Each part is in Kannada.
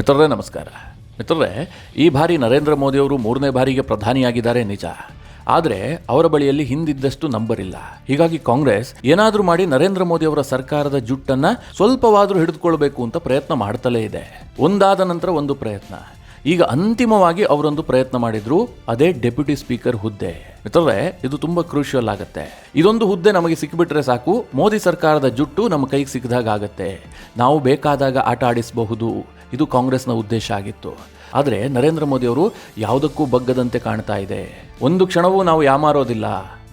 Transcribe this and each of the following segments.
ಮಿತ್ರರೇ, ನಮಸ್ಕಾರ. ಮಿತ್ರರೇ, ಈ ಬಾರಿ ನರೇಂದ್ರ ಮೋದಿಯವರು ಮೂರನೇ ಬಾರಿಗೆ ಪ್ರಧಾನಿಯಾಗಿದ್ದಾರೆ, ನಿಜ. ಆದರೆ ಅವರ ಬಳಿಯಲ್ಲಿ ಹಿಂದಿದ್ದಷ್ಟು ನಂಬರ್ ಇಲ್ಲ. ಹೀಗಾಗಿ ಕಾಂಗ್ರೆಸ್ ಏನಾದರೂ ಮಾಡಿ ನರೇಂದ್ರ ಮೋದಿ ಅವರ ಸರ್ಕಾರದ ಜುಟ್ಟನ್ನು ಸ್ವಲ್ಪವಾದರೂ ಹಿಡಿದುಕೊಳ್ಬೇಕು ಅಂತ ಪ್ರಯತ್ನ ಮಾಡ್ತಲೇ ಇದೆ. ಒಂದಾದ ನಂತರ ಒಂದು ಪ್ರಯತ್ನ. ಈಗ ಅಂತಿಮವಾಗಿ ಅವರೊಂದು ಪ್ರಯತ್ನ ಮಾಡಿದ್ರು ಅದೇ ಡೆಪ್ಯೂಟಿ ಸ್ಪೀಕರ್ ಹುದ್ದೆ. ಮಿತ್ರರೇ, ಇದು ತುಂಬಾ ಕ್ರೂಷಿಯಲ್ ಆಗುತ್ತೆ. ಇದೊಂದು ಹುದ್ದೆ ನಮಗೆ ಸಿಕ್ಕಿಬಿಟ್ರೆ ಸಾಕು, ಮೋದಿ ಸರ್ಕಾರದ ಜುಟ್ಟು ನಮ್ಮ ಕೈಗೆ ಸಿಕ್ಕಿದಾಗ ಆಗತ್ತೆ. ನಾವು ಬೇಕಾದಾಗ ಆಟ ಆಡಿಸಬಹುದು. ಇದು ಕಾಂಗ್ರೆಸ್ನ ಉದ್ದೇಶ ಆಗಿತ್ತು. ಆದರೆ ನರೇಂದ್ರ ಮೋದಿ ಅವರು ಯಾವುದಕ್ಕೂ ಬಗ್ಗದಂತೆ ಕಾಣ್ತಾ ಇದೆ. ಒಂದು ಕ್ಷಣವೂ ನಾವು ಯಾಮಾರೋದಿಲ್ಲ.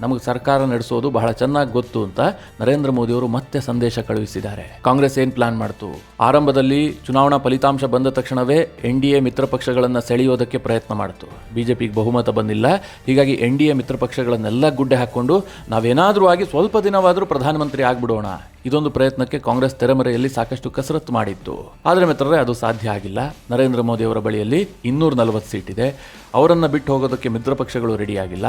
ನಮಗೆ ಸರ್ಕಾರ ನಡೆಸೋದು ಬಹಳ ಚೆನ್ನಾಗಿ ಗೊತ್ತು ಅಂತ ನರೇಂದ್ರ ಮೋದಿ ಅವರು ಮತ್ತೆ ಸಂದೇಶ ಕಳುಹಿಸಿದ್ದಾರೆ. ಕಾಂಗ್ರೆಸ್ ಏನ್ ಪ್ಲಾನ್ ಮಾಡ್ತು? ಆರಂಭದಲ್ಲಿ ಚುನಾವಣಾ ಫಲಿತಾಂಶ ಬಂದ ತಕ್ಷಣವೇ ಎನ್ ಡಿ ಎ ಮಿತ್ರ ಪಕ್ಷಗಳನ್ನು ಸೆಳೆಯೋದಕ್ಕೆ ಪ್ರಯತ್ನ ಮಾಡ್ತು. ಬಿಜೆಪಿಗೆ ಬಹುಮತ ಬಂದಿಲ್ಲ. ಹೀಗಾಗಿ ಎನ್ ಡಿ ಎ ಮಿತ್ರ ಪಕ್ಷಗಳನ್ನೆಲ್ಲ ಗುಡ್ಡೆ ಹಾಕೊಂಡು ನಾವೇನಾದರೂ ಆಗಿ ಸ್ವಲ್ಪ ದಿನವಾದರೂ ಪ್ರಧಾನಮಂತ್ರಿ ಆಗ್ಬಿಡೋಣ. ಇದೊಂದು ಪ್ರಯತ್ನಕ್ಕೆ ಕಾಂಗ್ರೆಸ್ ತೆರೆಮರೆಯಲ್ಲಿ ಸಾಕಷ್ಟು ಕಸರತ್ತು ಮಾಡಿತ್ತು. ಆದರೆ ಮಿತ್ರರೇ, ಅದು ಸಾಧ್ಯ ಆಗಿಲ್ಲ. ನರೇಂದ್ರ ಮೋದಿ ಅವರ ಬಳಿಯಲ್ಲಿ ಇನ್ನೂರ ನಲವತ್ತು ಸೀಟ್ ಇದೆ. ಅವರನ್ನು ಬಿಟ್ಟು ಹೋಗೋದಕ್ಕೆ ಮಿತ್ರ ಪಕ್ಷಗಳು ರೆಡಿಯಾಗಿಲ್ಲ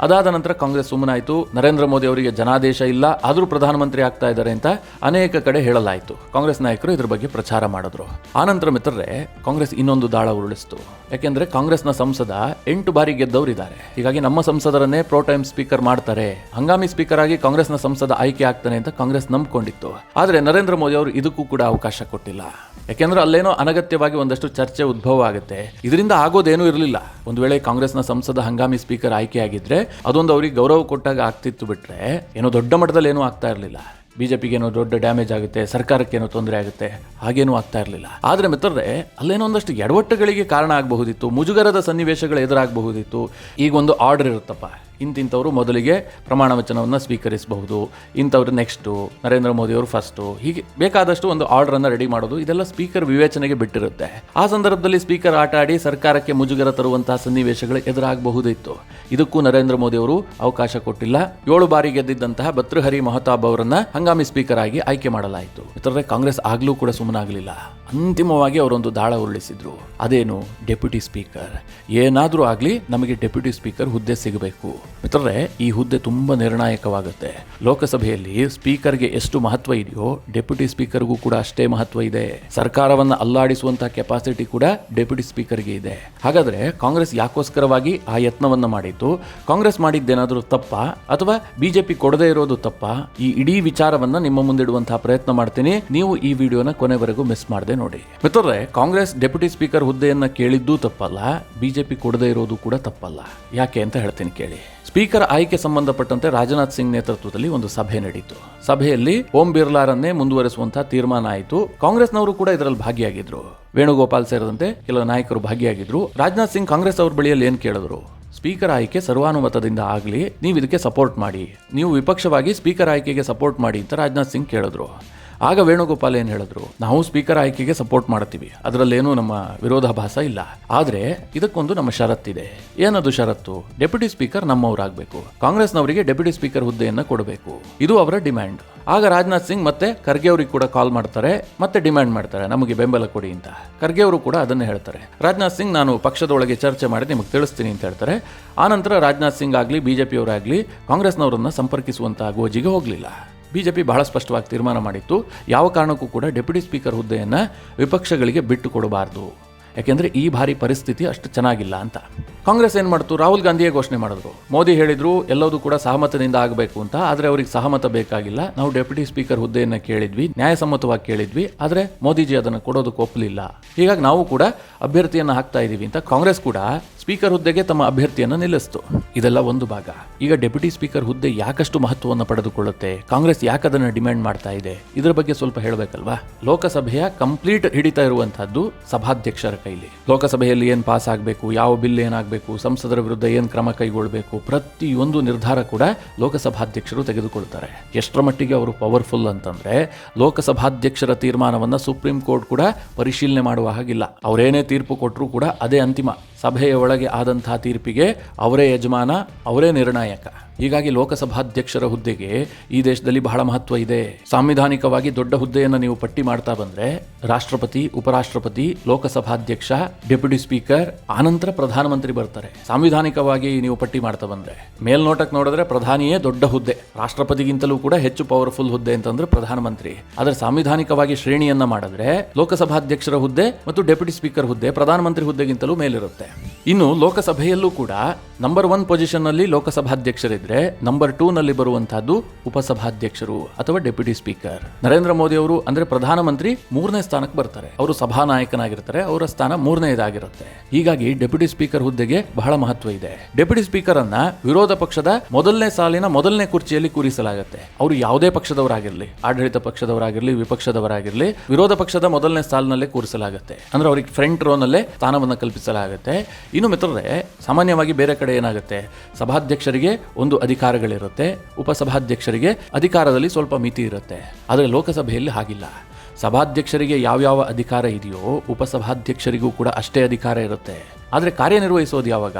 ಅದಾದ ನಂತರ ಕಾಂಗ್ರೆಸ್ ಸುಮ್ಮನಾಯಿತು. ನರೇಂದ್ರ ಮೋದಿ ಅವರಿಗೆ ಜನಾದೇಶ ಇಲ್ಲ. ಆದರೂ ಪ್ರಧಾನಮಂತ್ರಿ ಆಗ್ತಾ ಇದ್ದಾರೆ ಅಂತ ಅನೇಕ ಕಡೆ ಹೇಳಲಾಯಿತು. ಕಾಂಗ್ರೆಸ್ ನಾಯಕರು ಇದ್ರ ಬಗ್ಗೆ ಪ್ರಚಾರ ಮಾಡಿದ್ರು. ಆನಂತರ ಮಿತ್ರರೇ, ಕಾಂಗ್ರೆಸ್ ಇನ್ನೊಂದು ದಾಳ ಉರುಳಿಸ್ತು. ಯಾಕೆಂದ್ರೆ ಕಾಂಗ್ರೆಸ್ನ ಸಂಸದ ಎಂಟು ಬಾರಿ ಗೆದ್ದವರಿದ್ದಾರೆ. ಹೀಗಾಗಿ ನಮ್ಮ ಸಂಸದರನ್ನೇ ಪ್ರೋ ಟೈಮ್ ಸ್ಪೀಕರ್ ಮಾಡ್ತಾರೆ. ಹಂಗಾಮಿ ಸ್ಪೀಕರ್ ಆಗಿ ಕಾಂಗ್ರೆಸ್ನ ಸಂಸದ ಆಯ್ಕೆ ಆಗ್ತಾನೆ ಅಂತ ಕಾಂಗ್ರೆಸ್ ನಂಬ್ಕೊಂಡಿತ್ತು ಆದರೆ ನರೇಂದ್ರ ಮೋದಿ ಅವರು ಇದಕ್ಕೂ ಕೂಡ ಅವಕಾಶ ಕೊಟ್ಟಿಲ್ಲ. ಯಾಕೆಂದ್ರೆ ಅಲ್ಲೇನೋ ಅನಗತ್ಯವಾಗಿ ಒಂದಷ್ಟು ಚರ್ಚೆ ಉದ್ಭವ ಆಗುತ್ತೆ. ಇದರಿಂದ ಆಗೋದೇನೂ ಇರಲಿಲ್ಲ. ಒಂದು ವೇಳೆ ಕಾಂಗ್ರೆಸ್ನ ಸಂಸದ ಹಂಗಾಮಿ ಸ್ಪೀಕರ್ ಆಯ್ಕೆ ಆಗಿದ್ರೆ ಅದೊಂದು ಅವರಿಗೆ ಗೌರವ ಕೊಟ್ಟಾಗ ಆಗ್ತಿತ್ತು ಬಿಟ್ರೆ ಏನೋ ದೊಡ್ಡ ಮಟ್ಟದಲ್ಲಿ ಏನೂ ಆಗ್ತಾ ಇರಲಿಲ್ಲ. ಬಿಜೆಪಿಗೆ ಏನೋ ದೊಡ್ಡ ಡ್ಯಾಮೇಜ್ ಆಗುತ್ತೆ, ಸರ್ಕಾರಕ್ಕೆ ಏನೋ ತೊಂದರೆ ಆಗುತ್ತೆ, ಹಾಗೇನೂ ಆಗ್ತಾ ಇರಲಿಲ್ಲ. ಆದರೆ ಮಿತ್ರರೆ, ಅಲ್ಲೇನೋ ಒಂದಷ್ಟು ಎಡವಟ್ಟುಗಳಿಗೆ ಕಾರಣ ಆಗಬಹುದಿತ್ತು, ಮುಜುಗರದ ಸನ್ನಿವೇಶಗಳು ಎದುರಾಗಬಹುದಿತ್ತು. ಈಗ ಒಂದು ಆರ್ಡರ್ ಇರುತ್ತಪ್ಪ. ಇಂತಿಂಥವ್ರು ಮೊದಲಿಗೆ ಪ್ರಮಾಣ ವಚನವನ್ನು ಸ್ವೀಕರಿಸಬಹುದು. ಇಂಥವ್ರು ನೆಕ್ಸ್ಟು ನರೇಂದ್ರ ಮೋದಿಯವರು ಫಸ್ಟು ಹೀಗೆ ಬೇಕಾದಷ್ಟು ಒಂದು ಆರ್ಡ್ರನ್ನು ರೆಡಿ ಮಾಡೋದು ಇದೆಲ್ಲ ಸ್ಪೀಕರ್ ವಿವೇಚನೆಗೆ ಬಿಟ್ಟಿರುತ್ತೆ. ಆ ಸಂದರ್ಭದಲ್ಲಿ ಸ್ಪೀಕರ್ ಆಟ ಆಡಿ ಸರ್ಕಾರಕ್ಕೆ ಮುಜುಗರ ತರುವಂತಹ ಸನ್ನಿವೇಶಗಳು ಎದುರಾಗಬಹುದಿತ್ತು. ಇದಕ್ಕೂ ನರೇಂದ್ರ ಮೋದಿಯವರು ಅವಕಾಶ ಕೊಟ್ಟಿಲ್ಲ. ಏಳು ಬಾರಿ ಗೆದ್ದಿದ್ದಂತಹ ಭತೃಹರಿ ಮಹತಾಬ್ ಅವರನ್ನ ಹಂಗಾಮಿ ಸ್ಪೀಕರ್ ಆಗಿ ಆಯ್ಕೆ ಮಾಡಲಾಯಿತು. ಇತರ ಕಾಂಗ್ರೆಸ್ ಆಗಲೂ ಕೂಡ ಸುಮ್ಮನಾಗಲಿಲ್ಲ. ಅಂತಿಮವಾಗಿ ಅವರೊಂದು ದಾಳ ಉರುಳಿಸಿದ್ರು. ಅದೇನು? Deputy speaker. ಏನಾದರೂ ಆಗಲಿ ನಮಗೆ ಡೆಪ್ಯೂಟಿ ಸ್ಪೀಕರ್ ಹುದ್ದೆ ಸಿಗಬೇಕು. ಮಿತ್ರರೇ, ಈ ಹುದ್ದೆ ತುಂಬ ನಿರ್ಣಾಯಕವಾಗುತ್ತೆ. ಲೋಕಸಭೆಯಲ್ಲಿ ಸ್ಪೀಕರ್ಗೆ ಎಷ್ಟು ಮಹತ್ವ ಇದೆಯೋ ಡೆಪ್ಯೂಟಿ ಸ್ಪೀಕರ್ಗೂ ಕೂಡ ಅಷ್ಟೇ ಮಹತ್ವ ಇದೆ. ಸರ್ಕಾರವನ್ನು ಅಲ್ಲಾಡಿಸುವಂತಹ ಕೆಪಾಸಿಟಿ ಕೂಡ ಡೆಪ್ಯೂಟಿ ಸ್ಪೀಕರ್ಗೆ ಇದೆ. ಹಾಗಾದ್ರೆ ಕಾಂಗ್ರೆಸ್ ಯಾಕೋಸ್ಕರವಾಗಿ ಆ ಯತ್ನವನ್ನ ಮಾಡಿತ್ತು ಕಾಂಗ್ರೆಸ್ ಮಾಡಿದ್ದೇನಾದರೂ ತಪ್ಪ? ಅಥವಾ ಬಿಜೆಪಿ ಕೊಡದೇ ಇರೋದು ತಪ್ಪ? ಈ ಇಡೀ ವಿಚಾರವನ್ನ ನಿಮ್ಮ ಮುಂದಿಡುವಂತಹ ಪ್ರಯತ್ನ ಮಾಡ್ತೀನಿ. ನೀವು ಈ ವಿಡಿಯೋನ ಕೊನೆವರೆಗೂ ಮಿಸ್ ಮಾಡದೆ ನೋಡಿ. ಮಿತ್ರರೆ, ಕಾಂಗ್ರೆಸ್ ಡೆಪ್ಯೂಟಿ ಸ್ಪೀಕರ್ ಹುದ್ದೆಯನ್ನ ಕೇಳಿದ್ದು ತಪ್ಪಲ್ಲ, ಬಿಜೆಪಿ ಕೊಡದೇ ಇರೋದು ಕೂಡ ತಪ್ಪಲ್ಲ. ಯಾಕೆ ಅಂತ ಹೇಳ್ತೀನಿ ಕೇಳಿ. ಸ್ಪೀಕರ್ ಆಯ್ಕೆ ಸಂಬಂಧಪಟ್ಟಂತೆ ರಾಜನಾಥ್ ಸಿಂಗ್ ನೇತೃತ್ವದಲ್ಲಿ ಒಂದು ಸಭೆ ನಡೆಯಿತು ಸಭೆಯಲ್ಲಿ ಓಂ ಬಿರ್ಲಾರನ್ನೇ ಮುಂದುವರೆಸುವಂತಹ ತೀರ್ಮಾನ ಆಯಿತು. ಕಾಂಗ್ರೆಸ್ನವರು ಕೂಡ ಇದರಲ್ಲಿ ಭಾಗಿಯಾಗಿದ್ರು. ವೇಣುಗೋಪಾಲ್ ಸೇರಿದಂತೆ ಕೆಲವು ನಾಯಕರು ಭಾಗಿಯಾಗಿದ್ರು. ರಾಜನಾಥ್ ಸಿಂಗ್ ಕಾಂಗ್ರೆಸ್ ಅವ್ರ ಬಳಿಯಲ್ಲಿ ಏನು ಕೇಳಿದ್ರು? ಸ್ಪೀಕರ್ ಆಯ್ಕೆ ಸರ್ವಾನುಮತದಿಂದ ಆಗಲಿ, ನೀವು ಇದಕ್ಕೆ ಸಪೋರ್ಟ್ ಮಾಡಿ. ನೀವು ವಿಪಕ್ಷವಾಗಿ ಸ್ಪೀಕರ್ ಆಯ್ಕೆಗೆ ಸಪೋರ್ಟ್ ಮಾಡಿ ಅಂತ ರಾಜನಾಥ್ ಸಿಂಗ್ ಕೇಳಿದ್ರು. ಆಗ ವೇಣುಗೋಪಾಲ್ ಏನು ಹೇಳಿದ್ರು? ನಾವು ಸ್ಪೀಕರ್ ಆಯ್ಕೆಗೆ ಸಪೋರ್ಟ್ ಮಾಡ್ತೀವಿ. ಅದರಲ್ಲೇನೂ ನಮ್ಮ ವಿರೋಧಾಭಾಸ ಇಲ್ಲ. ಆದರೆ ಇದಕ್ಕೊಂದು ನಮ್ಮ ಷರತ್ತಿದೆ. ಏನದು ಷರತ್ತು? ಡೆಪ್ಯೂಟಿ ಸ್ಪೀಕರ್ ನಮ್ಮವರಾಗಬೇಕು. ಕಾಂಗ್ರೆಸ್ನವರಿಗೆ ಡೆಪ್ಯೂಟಿ ಸ್ಪೀಕರ್ ಹುದ್ದೆಯನ್ನು ಕೊಡಬೇಕು. ಇದು ಅವರ ಡಿಮ್ಯಾಂಡ್ ಆಗ ರಾಜನಾಥ್ ಸಿಂಗ್ ಮತ್ತೆ ಖರ್ಗೆ ಅವರಿಗೆ ಕೂಡ ಕಾಲ್ ಮಾಡ್ತಾರೆ, ಮತ್ತೆ ಡಿಮ್ಯಾಂಡ್ ಮಾಡ್ತಾರೆ. ನಮಗೆ ಬೆಂಬಲ ಕೊಡಿ ಅಂತ. ಖರ್ಗೆ ಅವರು ಕೂಡ ಅದನ್ನೇ ಹೇಳ್ತಾರೆ. ರಾಜನಾಥ್ ಸಿಂಗ್ ನಾನು ಪಕ್ಷದೊಳಗೆ ಚರ್ಚೆ ಮಾಡಿ ನಿಮಗೆ ತಿಳಿಸ್ತೀನಿ ಅಂತ ಹೇಳ್ತಾರೆ. ಆನಂತರ ರಾಜನಾಥ್ ಸಿಂಗ್ ಆಗಲಿ, ಬಿಜೆಪಿಯವರಾಗಲಿ, ಕಾಂಗ್ರೆಸ್ನವರನ್ನು ಸಂಪರ್ಕಿಸುವಂತಹ ಗೋಜಿಗೆ ಹೋಗಲಿಲ್ಲ. ಬಿಜೆಪಿ ಬಹಳ ಸ್ಪಷ್ಟವಾಗಿ ತೀರ್ಮಾನ ಮಾಡಿತ್ತು. ಯಾವ ಕಾರಣಕ್ಕೂ ಕೂಡ ಡೆಪ್ಯೂಟಿ ಸ್ಪೀಕರ್ ಹುದ್ದೆಯನ್ನು ವಿಪಕ್ಷಗಳಿಗೆ ಬಿಟ್ಟು ಕೊಡಬಾರ್ದು. ಯಾಕೆಂದರೆ ಈ ಬಾರಿ ಪರಿಸ್ಥಿತಿ ಅಷ್ಟು ಚೆನ್ನಾಗಿಲ್ಲ ಅಂತ. ಕಾಂಗ್ರೆಸ್ ಏನು ಮಾಡ್ತು? ರಾಹುಲ್ ಗಾಂಧಿಯೇ ಘೋಷಣೆ ಮಾಡಿದ್ರು. ಮೋದಿ ಹೇಳಿದರು, ಎಲ್ಲದೂ ಕೂಡ ಸಹಮತದಿಂದ ಆಗಬೇಕು ಅಂತ. ಆದರೆ ಅವ್ರಿಗೆ ಸಹಮತ ಬೇಕಾಗಿಲ್ಲ. ನಾವು ಡೆಪ್ಯೂಟಿ ಸ್ಪೀಕರ್ ಹುದ್ದೆಯನ್ನು ಕೇಳಿದ್ವಿ, ನ್ಯಾಯಸಮ್ಮತವಾಗಿ ಕೇಳಿದ್ವಿ. ಆದರೆ ಮೋದಿಜಿ ಅದನ್ನು ಕೊಡೋದಕ್ಕೆ ಒಪ್ಪಲಿಲ್ಲ. ಹೀಗಾಗಿ ನಾವು ಕೂಡ ಅಭ್ಯರ್ಥಿಯನ್ನು ಹಾಕ್ತಾ ಇದ್ದೀವಿ ಅಂತ ಕಾಂಗ್ರೆಸ್ ಕೂಡ ಸ್ಪೀಕರ್ ಹುದ್ದೆಗೆ ತಮ್ಮ ಅಭ್ಯರ್ಥಿಯನ್ನು ನಿಲ್ಲಿಸ್ತು. ಇದೆಲ್ಲ ಒಂದು ಭಾಗ. ಈಗ ಡೆಪ್ಯೂಟಿ ಸ್ಪೀಕರ್ ಹುದ್ದೆ ಯಾಕಷ್ಟು ಮಹತ್ವವನ್ನು ಪಡೆದುಕೊಳ್ಳುತ್ತೆ? ಕಾಂಗ್ರೆಸ್ ಯಾಕದನ್ನು ಡಿಮ್ಯಾಂಡ್ ಮಾಡ್ತಾ ಇದೆ? ಇದರ ಬಗ್ಗೆ ಸ್ವಲ್ಪ ಹೇಳಬೇಕಲ್ವಾ? ಲೋಕಸಭೆಯ ಕಂಪ್ಲೀಟ್ ಹಿಡಿತಾ ಇರುವಂತಹದ್ದು ಸಭಾಧ್ಯಕ್ಷರ ಕೈಲಿ. ಲೋಕಸಭೆಯಲ್ಲಿ ಏನು ಪಾಸ್ ಆಗಬೇಕು, ಯಾವ ಬಿಲ್ ಏನಾಗಬೇಕು, ಸಂಸದರ ವಿರುದ್ಧ ಏನು ಕ್ರಮ ಕೈಗೊಳ್ಳಬೇಕು ಪ್ರತಿಯೊಂದು ನಿರ್ಧಾರ ಕೂಡ ಲೋಕಸಭಾಧ್ಯಕ್ಷರು ತೆಗೆದುಕೊಳ್ತಾರೆ. ಎಷ್ಟರ ಮಟ್ಟಿಗೆ ಅವರು ಪವರ್ಫುಲ್ ಅಂತಂದ್ರೆ, ಲೋಕಸಭಾಧ್ಯಕ್ಷರ ತೀರ್ಮಾನವನ್ನು ಸುಪ್ರೀಂ ಕೋರ್ಟ್ ಕೂಡ ಪರಿಶೀಲನೆ ಮಾಡುವ ಹಾಗಿಲ್ಲ. ಅವರೇನೇ ತೀರ್ಪು ಕೊಟ್ಟರು ಕೂಡ ಅದೇ ಅಂತಿಮ. ಸಭೆಯ ಒಳಗೆ ಆದಂಥ ತೀರ್ಪಿಗೆ ಅವರೇ ಯಜಮಾನ ಅವರೇ ನಿರ್ಣಾಯಕ. ಹೀಗಾಗಿ ಲೋಕಸಭಾಧ್ಯಕ್ಷರ ಹುದ್ದೆಗೆ ಈ ದೇಶದಲ್ಲಿ ಬಹಳ ಮಹತ್ವ ಇದೆ. ಸಾಂವಿಧಾನಿಕವಾಗಿ ದೊಡ್ಡ ಹುದ್ದೆಯನ್ನು ನೀವು ಪಟ್ಟಿ ಮಾಡ್ತಾ ಬಂದ್ರೆ ರಾಷ್ಟ್ರಪತಿ, ಉಪರಾಷ್ಟ್ರಪತಿ, ಲೋಕಸಭಾಧ್ಯಕ್ಷ, ಡೆಪ್ಯೂಟಿ ಸ್ಪೀಕರ್, ಆನಂತರ ಪ್ರಧಾನಮಂತ್ರಿ ಬರ್ತಾರೆ. ಸಾಂವಿಧಾನಿಕವಾಗಿ ನೀವು ಪಟ್ಟಿ ಮಾಡ್ತಾ ಬಂದರೆ ಮೇಲ್ನೋಟಕ್ಕೆ ನೋಡಿದ್ರೆ ಪ್ರಧಾನಿಯೇ ದೊಡ್ಡ ಹುದ್ದೆ. ರಾಷ್ಟ್ರಪತಿಗಿಂತಲೂ ಕೂಡ ಹೆಚ್ಚು ಪವರ್ಫುಲ್ ಹುದ್ದೆ ಅಂತಂದ್ರೆ ಪ್ರಧಾನಮಂತ್ರಿ. ಆದರೆ ಸಾಂವಿಧಾನಿಕವಾಗಿ ಶ್ರೇಣಿಯನ್ನ ಮಾಡಿದ್ರೆ ಲೋಕಸಭಾಧ್ಯಕ್ಷರ ಹುದ್ದೆ ಮತ್ತು ಡೆಪ್ಯೂಟಿ ಸ್ಪೀಕರ್ ಹುದ್ದೆ ಪ್ರಧಾನಮಂತ್ರಿ ಹುದ್ದೆಗಿಂತಲೂ ಮೇಲಿರುತ್ತೆ. ಇನ್ನು ಲೋಕಸಭೆಯಲ್ಲೂ ಕೂಡ ನಂಬರ್ ಒನ್ ಪೊಸಿಷನ್ನಲ್ಲಿ ಲೋಕಸಭಾಧ್ಯಕ್ಷರಿದ್ರೆ ನಂಬರ್ ಟೂ ನಲ್ಲಿ ಬರುವಂತಹದ್ದು ಉಪಸಭಾಧ್ಯಕ್ಷರು ಅಥವಾ ಡೆಪ್ಯೂಟಿ ಸ್ಪೀಕರ್ ನರೇಂದ್ರ ಮೋದಿ ಅವರು ಅಂದ್ರೆ ಪ್ರಧಾನಮಂತ್ರಿ ಮೂರನೇ ಸ್ಥಾನಕ್ಕೆ ಬರ್ತಾರೆ. ಅವರು ಸಭಾನಾಯಕನಾಗಿರ್ತಾರೆ, ಅವರ ಸ್ಥಾನ ಮೂರನೇದಾಗಿರುತ್ತೆ ಹೀಗಾಗಿ ಡೆಪ್ಯೂಟಿ ಸ್ಪೀಕರ್ ಹುದ್ದೆಗೆ ಬಹಳ ಮಹತ್ವ ಇದೆ. ಡೆಪ್ಯೂಟಿ ಸ್ಪೀಕರ್ ಅನ್ನ ವಿರೋಧ ಪಕ್ಷದ ಮೊದಲನೇ ಸಾಲಿನ ಮೊದಲನೇ ಕುರ್ಚಿಯಲ್ಲಿ ಕೂರಿಸಲಾಗುತ್ತೆ. ಅವರು ಯಾವುದೇ ಪಕ್ಷದವರಾಗಿರ್ಲಿ, ಆಡಳಿತ ಪಕ್ಷದವರಾಗಿರ್ಲಿ, ವಿಪಕ್ಷದವರಾಗಿರಲಿ ವಿರೋಧ ಪಕ್ಷದ ಮೊದಲನೇ ಸಾಲಿನಲ್ಲೇ ಕೂರಿಸಲಾಗುತ್ತೆ. ಅಂದ್ರೆ ಅವರಿಗೆ ಫ್ರಂಟ್ ರೋನಲ್ಲೇ ಸ್ಥಾನವನ್ನು ಕಲ್ಪಿಸಲಾಗುತ್ತೆ. ಇನ್ನು ಮಿತ್ರರೇ ಸಾಮಾನ್ಯವಾಗಿ ಬೇರೆ ಕಡೆ ಏನಾಗುತ್ತೆ? ಸಭಾಧ್ಯಕ್ಷರಿಗೆ ಒಂದು ಅಧಿಕಾರಗಳಿರುತ್ತೆ, ಉಪಸಭಾಧ್ಯಕ್ಷರಿಗೆ ಅಧಿಕಾರದಲ್ಲಿ ಸ್ವಲ್ಪ ಮಿತಿ ಇರುತ್ತೆ. ಆದರೆ ಲೋಕಸಭೆಯಲ್ಲಿ ಹಾಗಿಲ್ಲ. ಸಭಾಧ್ಯಕ್ಷರಿಗೆ ಯಾವ್ಯಾವ ಅಧಿಕಾರ ಇದೆಯೋ, ಉಪಸಭಾಧ್ಯಕ್ಷರಿಗೂ ಕೂಡ ಅಷ್ಟೇ ಅಧಿಕಾರ ಇರುತ್ತೆ. ಆದರೆ ಕಾರ್ಯನಿರ್ವಹಿಸೋದು ಯಾವಾಗ?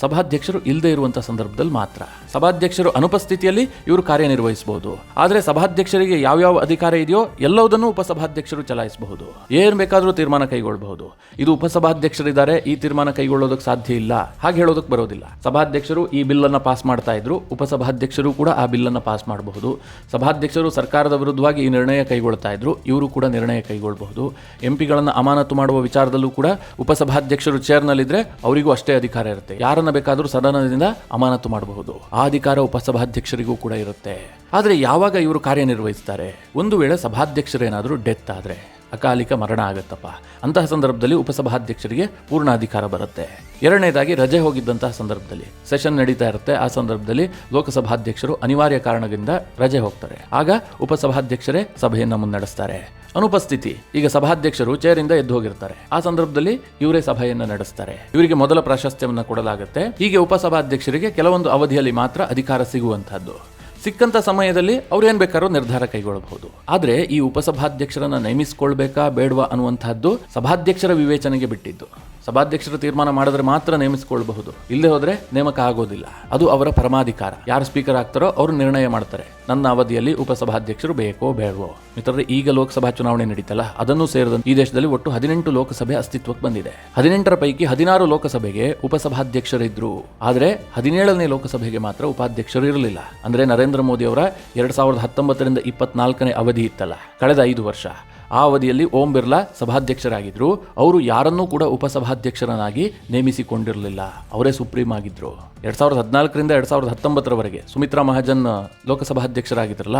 ಸಭಾಧ್ಯಕ್ಷರು ಇಲ್ಲದೆ ಇರುವಂಥ ಸಂದರ್ಭದಲ್ಲಿ ಮಾತ್ರ. ಸಭಾಧ್ಯಕ್ಷರು ಅನುಪಸ್ಥಿತಿಯಲ್ಲಿ ಇವರು ಕಾರ್ಯನಿರ್ವಹಿಸಬಹುದು ಆದರೆ ಸಭಾಧ್ಯಕ್ಷರಿಗೆ ಯಾವ್ಯಾವ ಅಧಿಕಾರ ಇದೆಯೋ ಎಲ್ಲವುದನ್ನು ಉಪಸಭಾಧ್ಯಕ್ಷರು ಚಲಾಯಿಸಬಹುದು. ಏನ್ ಬೇಕಾದರೂ ತೀರ್ಮಾನ ಕೈಗೊಳ್ಳಬಹುದು ಇದು ಉಪಸಭಾಧ್ಯಕ್ಷರಿದ್ದಾರೆ, ಈ ತೀರ್ಮಾನ ಕೈಗೊಳ್ಳೋದಕ್ಕೆ ಸಾಧ್ಯ ಇಲ್ಲ. ಹಾಗೆ ಹೇಳೋದಕ್ಕೆ ಬರೋದಿಲ್ಲ. ಸಭಾಧ್ಯಕ್ಷರು ಈ ಬಿಲ್ ಅನ್ನ ಪಾಸ್ ಮಾಡ್ತಾ ಇದ್ರು, ಉಪಸಭಾಧ್ಯಕ್ಷರು ಕೂಡ ಆ ಬಿಲ್ ಅನ್ನ ಪಾಸ್ ಮಾಡಬಹುದು. ಸಭಾಧ್ಯಕ್ಷರು ಸರ್ಕಾರದ ವಿರುದ್ಧವಾಗಿ ಈ ನಿರ್ಣಯ ಕೈಗೊಳ್ತಾ ಇದ್ರು, ಇವರು ಕೂಡ ನಿರ್ಣಯ ಕೈಗೊಳ್ಳಬಹುದು ಎಂಪಿಗಳನ್ನು ಅಮಾನತು ಮಾಡುವ ವಿಚಾರದಲ್ಲೂ ಕೂಡ ಉಪಸಭಾಧ್ಯಕ್ಷರು ಚೇರ್ನಲ್ಲಿದ್ದರೆ ಅವರಿಗೂ ಅಷ್ಟೇ ಅಧಿಕಾರ ಇರುತ್ತೆ. ಯಾರನ್ನ ಬೇಕಾದರೂ ಸದನದಿಂದ ಅಮಾನತು ಮಾಡಬಹುದು. ಆ ಅಧಿಕಾರ ಉಪಸಭಾಧ್ಯಕ್ಷರಿಗೂ ಕೂಡ ಇರುತ್ತೆ. ಆದರೆ ಯಾವಾಗ ಇವರು ಕಾರ್ಯನಿರ್ವಹಿಸ್ತಾರೆ? ಒಂದು ವೇಳೆ ಸಭಾಧ್ಯಕ್ಷರೇನಾದರೂ ಡೆತ್ ಆದರೆ. ಅಕಾಲಿಕ ಮರಣ ಆಗತ್ತಪ್ಪ. ಅಂತಹ ಸಂದರ್ಭದಲ್ಲಿ ಉಪಸಭಾಧ್ಯಕ್ಷರಿಗೆ ಪೂರ್ಣ ಅಧಿಕಾರ ಬರುತ್ತೆ. ಎರಡನೇದಾಗಿ ರಜೆ ಹೋಗಿದ್ದಂತಹ ಸಂದರ್ಭದಲ್ಲಿ ಸೆಷನ್ ನಡೀತಾ ಇರುತ್ತೆ. ಆ ಸಂದರ್ಭದಲ್ಲಿ ಲೋಕಸಭಾಧ್ಯಕ್ಷರು ಅನಿವಾರ್ಯ ಕಾರಣದಿಂದ ರಜೆ ಹೋಗ್ತಾರೆ. ಆಗ ಉಪಸಭಾಧ್ಯಕ್ಷರೇ ಸಭೆಯನ್ನು ಮುನ್ನಡೆಸ್ತಾರೆ. ಅನುಪಸ್ಥಿತಿ. ಈಗ ಸಭಾಧ್ಯಕ್ಷರು ಚೇರಿಂದ ಎದ್ದು ಹೋಗಿರ್ತಾರೆ. ಆ ಸಂದರ್ಭದಲ್ಲಿ ಇವರೇ ಸಭೆಯನ್ನು ನಡೆಸ್ತಾರೆ. ಇವರಿಗೆ ಮೊದಲ ಪ್ರಾಶಸ್ತ್ಯವನ್ನು ಕೊಡಲಾಗುತ್ತೆ. ಹೀಗೆ ಉಪಸಭಾಧ್ಯಕ್ಷರಿಗೆ ಕೆಲವೊಂದು ಅವಧಿಯಲ್ಲಿ ಮಾತ್ರ ಅಧಿಕಾರ ಸಿಗುವಂತಹದ್ದು. ಸಿಕ್ಕಂತ ಸಮಯದಲ್ಲಿ ಅವ್ರೇನು ಬೇಕಾದ್ರೂ ನಿರ್ಧಾರ ಕೈಗೊಳ್ಳಬಹುದು. ಆದರೆ ಈ ಉಪಸಭಾಧ್ಯಕ್ಷರನ್ನ ನೇಮಿಸಿಕೊಳ್ಬೇಕಾ ಬೇಡವಾ ಅನ್ನುವಂಥದ್ದು ಸಭಾಧ್ಯಕ್ಷರ ವಿವೇಚನೆಗೆ ಬಿಟ್ಟಿದ್ದು. ಸಭಾಧ್ಯಕ್ಷರ ತೀರ್ಮಾನ ಮಾಡಿದ್ರೆ ಮಾತ್ರ ನೇಮಿಸಿಕೊಳ್ಳಬಹುದು. ಇಲ್ಲದೆ ಹೋದ್ರೆ ನೇಮಕ ಆಗೋದಿಲ್ಲ. ಅದು ಅವರ ಪರಮಾಧಿಕಾರ. ಯಾರು ಸ್ಪೀಕರ್ ಆಗ್ತಾರೋ ಅವರು ನಿರ್ಣಯ ಮಾಡ್ತಾರೆ. ನನ್ನ ಅವಧಿಯಲ್ಲಿ ಉಪಸಭಾಧ್ಯಕ್ಷರು ಬೇಕೋ ಬೇಡವೋ. ಮಿತ್ರರೇ, ಈಗ ಲೋಕಸಭಾ ಚುನಾವಣೆ ನಡೀತಲ್ಲ. ಅದನ್ನು ಸೇರಿದಂತೆ ಈ ದೇಶದಲ್ಲಿ ಒಟ್ಟು ಹದಿನೆಂಟು ಲೋಕಸಭೆ ಅಸ್ತಿತ್ವಕ್ಕೆ ಬಂದಿದೆ. ಹದಿನೆಂಟರ ಪೈಕಿ ಹದಿನಾರು ಲೋಕಸಭೆಗೆ ಉಪಸಭಾಧ್ಯಕ್ಷರಿದ್ರು. ಆದರೆ ಹದಿನೇಳನೇ ಲೋಕಸಭೆಗೆ ಮಾತ್ರ ಉಪಾಧ್ಯಕ್ಷರು ಇರಲಿಲ್ಲ. ಅಂದ್ರೆ ನರೇಂದ್ರ ಮೋದಿ ಅವರ ಎರಡ್ ಸಾವಿರದ ಹತ್ತೊಂಬತ್ತರಿಂದ ಇಪ್ಪತ್ನಾಲ್ಕನೇ ಅವಧಿ ಇತ್ತಲ್ಲ. ಕಳೆದ ಐದು ವರ್ಷ. ಆ ಅವಧಿಯಲ್ಲಿ ಓಂ ಬಿರ್ಲಾ ಸಭಾಧ್ಯಕ್ಷರಾಗಿದ್ರು. ಅವರು ಯಾರನ್ನೂ ಕೂಡ ಉಪಸಭಾಧ್ಯಕ್ಷರನ್ನಾಗಿ ನೇಮಿಸಿಕೊಂಡಿರಲಿಲ್ಲ. ಅವರೇ ಸುಪ್ರೀಂ ಆಗಿದ್ರು. ಎರಡು ಸಾವಿರದ ಹದಿನಾಲ್ಕರಿಂದ ಎರಡು ಸಾವಿರದ ಹತ್ತೊಂಬತ್ತರವರೆಗೆ ಸುಮಿತ್ರಾ ಮಹಾಜನ್ ಲೋಕಸಭಾಧ್ಯಕ್ಷರಾಗಿದ್ರಲ್ಲ,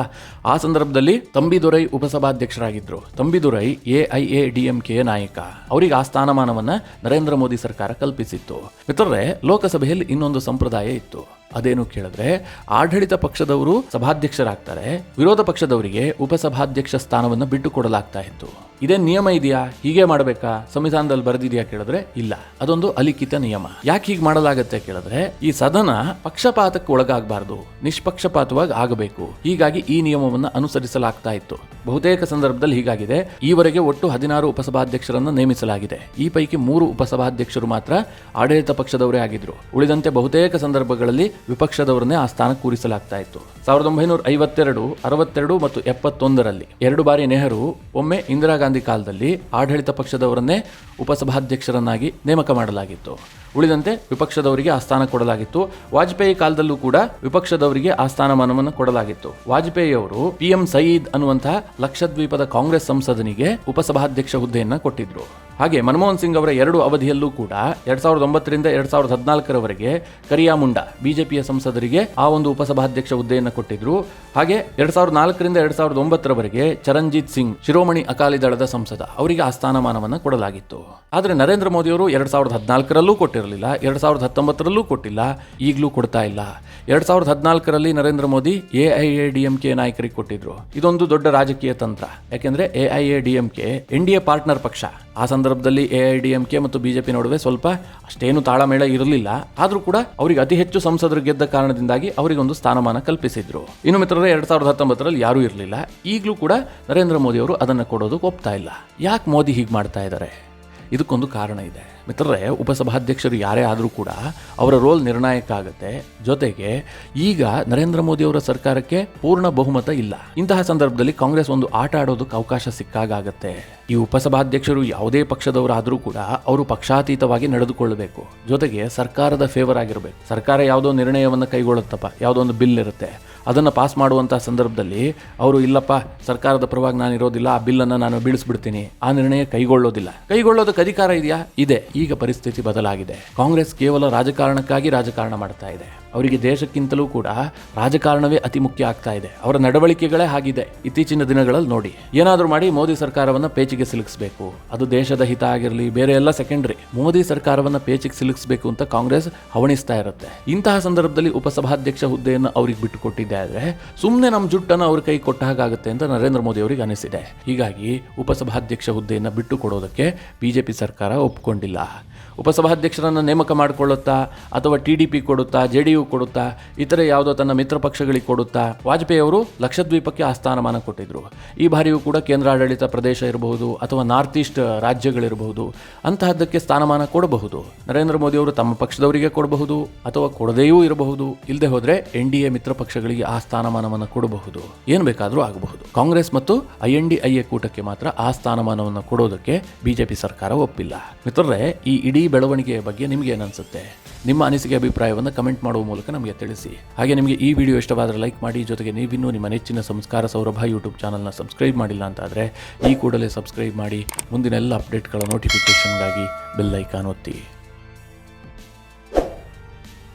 ಆ ಸಂದರ್ಭದಲ್ಲಿ Thambidurai ಉಪಸಭಾಧ್ಯಕ್ಷರಾಗಿದ್ರು. Thambidurai A I A D M K ನಾಯಕ. ಅವರಿಗೆ ಆ ಸ್ಥಾನಮಾನವನ್ನು ನರೇಂದ್ರ ಮೋದಿ ಸರ್ಕಾರ ಕಲ್ಪಿಸಿತ್ತು. ಮಿತ್ರರೇ, ಲೋಕಸಭೆಯಲ್ಲಿ ಇನ್ನೊಂದು ಸಂಪ್ರದಾಯ ಇತ್ತು. ಅದೇನು ಕೇಳಿದ್ರೆ ಆಡಳಿತ ಪಕ್ಷದವರು ಸಭಾಧ್ಯಕ್ಷರಾಗ್ತಾರೆ ವಿರೋಧ ಪಕ್ಷದವರಿಗೆ ಉಪಸಭಾಧ್ಯಕ್ಷ ಸ್ಥಾನವನ್ನು ಬಿಟ್ಟುಕೊಡಲಾಗ್ತಾ ಇತ್ತು. ಇದೇ ನಿಯಮ ಇದೆಯಾ? ಹೀಗೆ ಮಾಡಬೇಕಾ? ಸಂವಿಧಾನದಲ್ಲಿ ಬರೆದಿದೆಯಾ ಕೇಳಿದ್ರೆ ಇಲ್ಲ. ಅದೊಂದು ಅಲಿಖಿತ ನಿಯಮ. ಯಾಕೆ ಹೀಗೆ ಮಾಡಲಾಗತ್ತೆ ಕೇಳಿದ್ರೆ, ಈ ಸದನ ಪಕ್ಷಪಾತಕ್ಕೆ ಒಳಗಾಗಬಾರದು. ನಿಷ್ಪಕ್ಷಪಾತವಾಗಿ ಆಗಬೇಕು. ಹೀಗಾಗಿ ಈ ನಿಯಮವನ್ನು ಅನುಸರಿಸಲಾಗ್ತಾ ಇತ್ತು. ಬಹುತೇಕ ಸಂದರ್ಭದಲ್ಲಿ ಹೀಗಾಗಿದೆ. ಈವರೆಗೆ ಒಟ್ಟು ಹದಿನಾರು ಉಪಸಭಾಧ್ಯಕ್ಷರನ್ನು ನೇಮಿಸಲಾಗಿದೆ. ಈ ಪೈಕಿ ಮೂರು ಉಪಸಭಾಧ್ಯಕ್ಷರು ಮಾತ್ರ ಆಡಳಿತ ಪಕ್ಷದವರೇ ಆಗಿದ್ರು. ಉಳಿದಂತೆ ಬಹುತೇಕ ಸಂದರ್ಭಗಳಲ್ಲಿ ವಿಪಕ್ಷದವರನ್ನೇ ಆ ಸ್ಥಾನಕ್ಕೆ ಕೂರಿಸಲಾಗ್ತಾ ಇತ್ತು. ಸಾವಿರದ ಒಂಬೈನೂರ ಐವತ್ತೆರಡು, ಅರವತ್ತೆರಡು ಮತ್ತು ಎಪ್ಪತ್ತೊಂದರಲ್ಲಿ ಎರಡು ಬಾರಿ ನೆಹರು, ಒಮ್ಮೆ ಇಂದಿರಾ ಕಾಲದಲ್ಲಿ ಆಡಳಿತ ಪಕ್ಷದವರನ್ನೇ ಉಪಸಭಾಧ್ಯಕ್ಷರನ್ನಾಗಿ ನೇಮಕ ಮಾಡಲಾಗಿತ್ತು. ಉಳಿದಂತೆ ವಿಪಕ್ಷದವರಿಗೆ ಆ ಸ್ಥಾನ ಕೊಡಲಾಗಿತ್ತು. ವಾಜಪೇಯಿ ಕಾಲದಲ್ಲೂ ಕೂಡ ವಿಪಕ್ಷದವರಿಗೆ ಆ ಸ್ಥಾನಮಾನವನ್ನು ಕೊಡಲಾಗಿತ್ತು. ವಾಜಪೇಯಿ ಅವರು ಪಿಎಂ ಸಯೀದ್ ಅನ್ನುವಂತಹ ಲಕ್ಷದ್ವೀಪದ ಕಾಂಗ್ರೆಸ್ ಸಂಸದನಿಗೆ ಉಪಸಭಾಧ್ಯಕ್ಷ ಹುದ್ದೆಯನ್ನು ಕೊಟ್ಟಿದ್ರು. ಹಾಗೆ ಮನಮೋಹನ್ ಸಿಂಗ್ ಅವರ ಎರಡು ಅವಧಿಯಲ್ಲೂ ಕೂಡ ಎರಡ್ ಸಾವಿರದ ಒಂಬತ್ತರಿಂದ ಎರಡ್ ಸಾವಿರದ ಹದಿನಾಲ್ಕರವರೆಗೆ ಕರಿಯಾ ಮುಂಡಾ ಬಿಜೆಪಿಯ ಸಂಸದರಿಗೆ ಆ ಒಂದು ಉಪಸಭಾಧ್ಯಕ್ಷ ಹುದ್ದೆಯನ್ನು ಕೊಟ್ಟಿದ್ರು. ಹಾಗೆ ಎರಡ್ ಸಾವಿರದ ನಾಲ್ಕರಿಂದ ಎರಡ್ ಸಾವಿರದ ಒಂಬತ್ತರವರೆಗೆ ಚರಂಜಿತ್ ಸಿಂಗ್ ಶಿರೋಮಣಿ ಅಕಾಲಿ ದಳದ ಸಂಸದ, ಅವರಿಗೆ ಆ ಸ್ಥಾನಮಾನವನ್ನು ಕೊಡಲಾಗಿತ್ತು. ಆದರೆ ನರೇಂದ್ರ ಮೋದಿ ಅವರು ಎರಡ್ ಸಾವಿರದ ಹದಿನಾಲ್ಕರಲ್ಲೂ ಕೊಟ್ಟಿರಲಿಲ್ಲ ಎರಡ್ ಸಾವಿರದ ಹತ್ತೊಂಬತ್ತರಲ್ಲೂ ಕೊಟ್ಟಿಲ್ಲ, ಈಗಲೂ ಕೊಡ್ತಾ ಇಲ್ಲ. ಎರಡ್ ಸಾವಿರದ ಹದಿನಾಲ್ಕರಲ್ಲಿ Narendra Modi A I A D M K ನಾಯಕರಿಗೆ ಕೊಟ್ಟಿದ್ರು. ಇದೊಂದು ದೊಡ್ಡ ರಾಜಕೀಯ ತಂತ್ರ. ಯಾಕೆಂದ್ರೆ A I A D M K N D partner ಪಕ್ಷ. ಆ ಸಂದರ್ಭದಲ್ಲಿ A I D M K ಮತ್ತು ಬಿಜೆಪಿ ನಡುವೆ ಸ್ವಲ್ಪ ಅಷ್ಟೇನು ತಾಳಮೇಳ ಇರಲಿಲ್ಲ. ಆದರೂ ಕೂಡ ಅವರಿಗೆ ಅತಿ ಹೆಚ್ಚು ಸಂಸದರು ಗೆದ್ದ ಕಾರಣದಿಂದಾಗಿ ಅವರಿಗೊಂದು ಸ್ಥಾನಮಾನ ಕಲ್ಪಿಸಿದ್ರು. ಇನ್ನು ಮಿತ್ರರೇ, ಎರಡ್ ಸಾವಿರದ ಹತ್ತೊಂಬತ್ತರಲ್ಲಿ ಯಾರೂ ಇರಲಿಲ್ಲ. ಈಗಲೂ ಕೂಡ ನರೇಂದ್ರ ಮೋದಿ ಅವರು ಅದನ್ನು ಕೊಡೋದಕ್ಕೆ ಒಪ್ತಾ ಇಲ್ಲ. ಯಾಕೆ ಮೋದಿ ಹೀಗೆ ಮಾಡ್ತಾ ಇದ್ದಾರೆ ಇದಕ್ಕೊಂದು ಕಾರಣ ಇದೆ. ಮಿತ್ರರೇ, ಉಪಸಭಾಧ್ಯಕ್ಷರು ಯಾರೇ ಆದರೂ ಕೂಡ ಅವರ ರೋಲ್ ನಿರ್ಣಾಯಕ ಆಗುತ್ತೆ. ಜೊತೆಗೆ ಈಗ ನರೇಂದ್ರ ಮೋದಿ ಅವರ ಸರ್ಕಾರಕ್ಕೆ ಪೂರ್ಣ ಬಹುಮತ ಇಲ್ಲ. ಇಂತಹ ಸಂದರ್ಭದಲ್ಲಿ ಕಾಂಗ್ರೆಸ್ ಒಂದು ಆಟ ಆಡೋದಕ್ಕೆ ಅವಕಾಶ ಸಿಕ್ಕಾಗತ್ತೆ ಈ ಉಪಸಭಾಧ್ಯಕ್ಷರು ಯಾವುದೇ ಪಕ್ಷದವರಾದರೂ ಕೂಡ ಅವರು ಪಕ್ಷಾತೀತವಾಗಿ ನಡೆದುಕೊಳ್ಳಬೇಕು. ಜೊತೆಗೆ ಸರ್ಕಾರದ ಫೇವರ್ ಆಗಿರಬೇಕು. ಸರ್ಕಾರ ಯಾವುದೋ ನಿರ್ಣಯವನ್ನು ಕೈಗೊಳ್ಳುತ್ತಪ್ಪ, ಯಾವುದೋ ಒಂದು ಬಿಲ್ ಇರುತ್ತೆ. ಅದನ್ನು ಪಾಸ್ ಮಾಡುವಂಥ ಸಂದರ್ಭದಲ್ಲಿ ಅವರು, ಇಲ್ಲಪ್ಪ, ಸರ್ಕಾರದ ಪರವಾಗಿ ನಾನು ಇರೋದಿಲ್ಲ, ಆ ಬಿಲ್ಲನ್ನು ನಾನು ಬೀಳಿಸ್ಬಿಡ್ತೀನಿ, ಆ ನಿರ್ಣಯ ಕೈಗೊಳ್ಳೋದಿಲ್ಲ. ಕೈಗೊಳ್ಳೋದಕ್ಕೆ ಅಧಿಕಾರ ಇದೆಯಾ? ಇದೆ. ಈಗ ಪರಿಸ್ಥಿತಿ ಬದಲಾಗಿದೆ. ಕಾಂಗ್ರೆಸ್ ಕೇವಲ ರಾಜಕಾರಣಕ್ಕಾಗಿ ರಾಜಕಾರಣ ಮಾಡ್ತಾ ಇದೆ. ಅವರಿಗೆ ದೇಶಕ್ಕಿಂತಲೂ ಕೂಡ ರಾಜಕಾರಣವೇ ಅತಿ ಮುಖ್ಯ ಆಗ್ತಾ ಇದೆ. ಅವರ ನಡವಳಿಕೆಗಳೇ ಆಗಿದೆ ಇತ್ತೀಚಿನ ದಿನಗಳಲ್ಲಿ ನೋಡಿ. ಏನಾದರೂ ಮಾಡಿ ಮೋದಿ ಸರ್ಕಾರವನ್ನು ಪೇಚಿಗೆ ಸಿಲುಕಿಸಬೇಕು. ಅದು ದೇಶದ ಹಿತ ಆಗಿರಲಿ, ಬೇರೆ ಎಲ್ಲ ಸೆಕೆಂಡ್ರಿ ಮೋದಿ ಸರ್ಕಾರವನ್ನು ಪೇಚಿಗೆ ಸಿಲುಕಿಸಬೇಕು ಅಂತ ಕಾಂಗ್ರೆಸ್ ಹವಣಿಸ್ತಾ ಇರುತ್ತೆ. ಇಂತಹ ಸಂದರ್ಭದಲ್ಲಿ ಉಪಸಭಾಧ್ಯಕ್ಷ ಹುದ್ದೆಯನ್ನು ಅವ್ರಿಗೆ ಬಿಟ್ಟುಕೊಟ್ಟಿದ್ದೆ ಆದರೆ ಸುಮ್ಮನೆ ನಮ್ಮ ಜುಟ್ಟನ್ನು ಅವ್ರ ಕೈ ಕೊಟ್ಟ ಹಾಗಾಗುತ್ತೆ ಅಂತ ನರೇಂದ್ರ ಮೋದಿ ಅವರಿಗೆ ಅನಿಸಿದೆ. ಹೀಗಾಗಿ ಉಪಸಭಾಧ್ಯಕ್ಷ ಹುದ್ದೆಯನ್ನು ಬಿಟ್ಟು ಕೊಡೋದಕ್ಕೆ ಬಿಜೆಪಿ ಸರ್ಕಾರ ಒಪ್ಕೊಂಡಿಲ್ಲ. ಉಪಸಭಾಧ್ಯಕ್ಷರನ್ನು ನೇಮಕ ಮಾಡಿಕೊಳ್ಳುತ್ತಾ, ಅಥವಾ ಟಿ ಡಿ ಪಿ ಕೊಡುತ್ತಾ, ಜೆ ಡಿ ಯು ಕೊಡುತ್ತಾ, ಇತರೆ ಯಾವುದೋ ತನ್ನ ಮಿತ್ರ ಪಕ್ಷಗಳಿಗೆ ಕೊಡುತ್ತಾ, ವಾಜಪೇಯಿ ಅವರು ಲಕ್ಷದ್ವೀಪಕ್ಕೆ ಆ ಸ್ಥಾನಮಾನ ಕೊಟ್ಟಿದ್ದರು ಈ ಬಾರಿಯೂ ಕೂಡ ಕೇಂದ್ರಾಡಳಿತ ಪ್ರದೇಶ ಇರಬಹುದು, ಅಥವಾ ನಾರ್ತ್ ಈಸ್ಟ್ ರಾಜ್ಯಗಳಿರಬಹುದು, ಅಂತಹದ್ದಕ್ಕೆ ಸ್ಥಾನಮಾನ ಕೊಡಬಹುದು. ನರೇಂದ್ರ ಮೋದಿ ಅವರು ತಮ್ಮ ಪಕ್ಷದವರಿಗೆ ಕೊಡಬಹುದು, ಅಥವಾ ಕೊಡದೆಯೂ ಇರಬಹುದು. ಇಲ್ಲದೆ ಹೋದರೆ ಎನ್ ಡಿ ಎ ಮಿತ್ರ ಪಕ್ಷಗಳಿಗೆ ಆ ಸ್ಥಾನಮಾನವನ್ನು ಕೊಡಬಹುದು. ಏನು ಬೇಕಾದರೂ ಆಗಬಹುದು. ಕಾಂಗ್ರೆಸ್ ಮತ್ತು I N D I A ಕೂಟಕ್ಕೆ ಮಾತ್ರ ಆ ಸ್ಥಾನಮಾನವನ್ನು ಕೊಡೋದಕ್ಕೆ ಬಿಜೆಪಿ ಸರ್ಕಾರ ಒಪ್ಪಿಲ್ಲ. ಮಿತ್ರರೇ, ಈ ಇಡೀ ಬೆಳವಣಿಗೆಯ ಬಗ್ಗೆ ನಿಮಗೆ ಏನನ್ಸುತ್ತೆ ನಿಮ್ಮ ಅನಿಸಿಕೆ, ಅಭಿಪ್ರಾಯವನ್ನು ಕಮೆಂಟ್ ಮಾಡುವ ಮೂಲಕ ನಮಗೆ ತಿಳಿಸಿ. ಹಾಗೆ ನಿಮಗೆ ಈ ವಿಡಿಯೋ ಇಷ್ಟವಾದರೆ ಲೈಕ್ ಮಾಡಿ, ಜೊತೆಗೆ ನೀವಿನ್ನೂ ನಿಮ್ಮ ನೆಚ್ಚಿನ ಸಂಸ್ಕಾರ ಸೌರಭ ಯೂಟ್ಯೂಬ್ ಚಾನಲ್ನ ಸಬ್ಸ್ಕ್ರೈಬ್ ಮಾಡಿಲ್ಲ ಅಂತಾದರೆ ಈ ಕೂಡಲೇ ಸಬ್ಸ್ಕ್ರೈಬ್ ಮಾಡಿ ಮುಂದಿನ ಎಲ್ಲ ಅಪ್ಡೇಟ್ಗಳ ನೋಟಿಫಿಕೇಷನ್ಗಾಗಿ ಬೆಲ್ ಐಕಾನ್ ಒತ್ತಿ.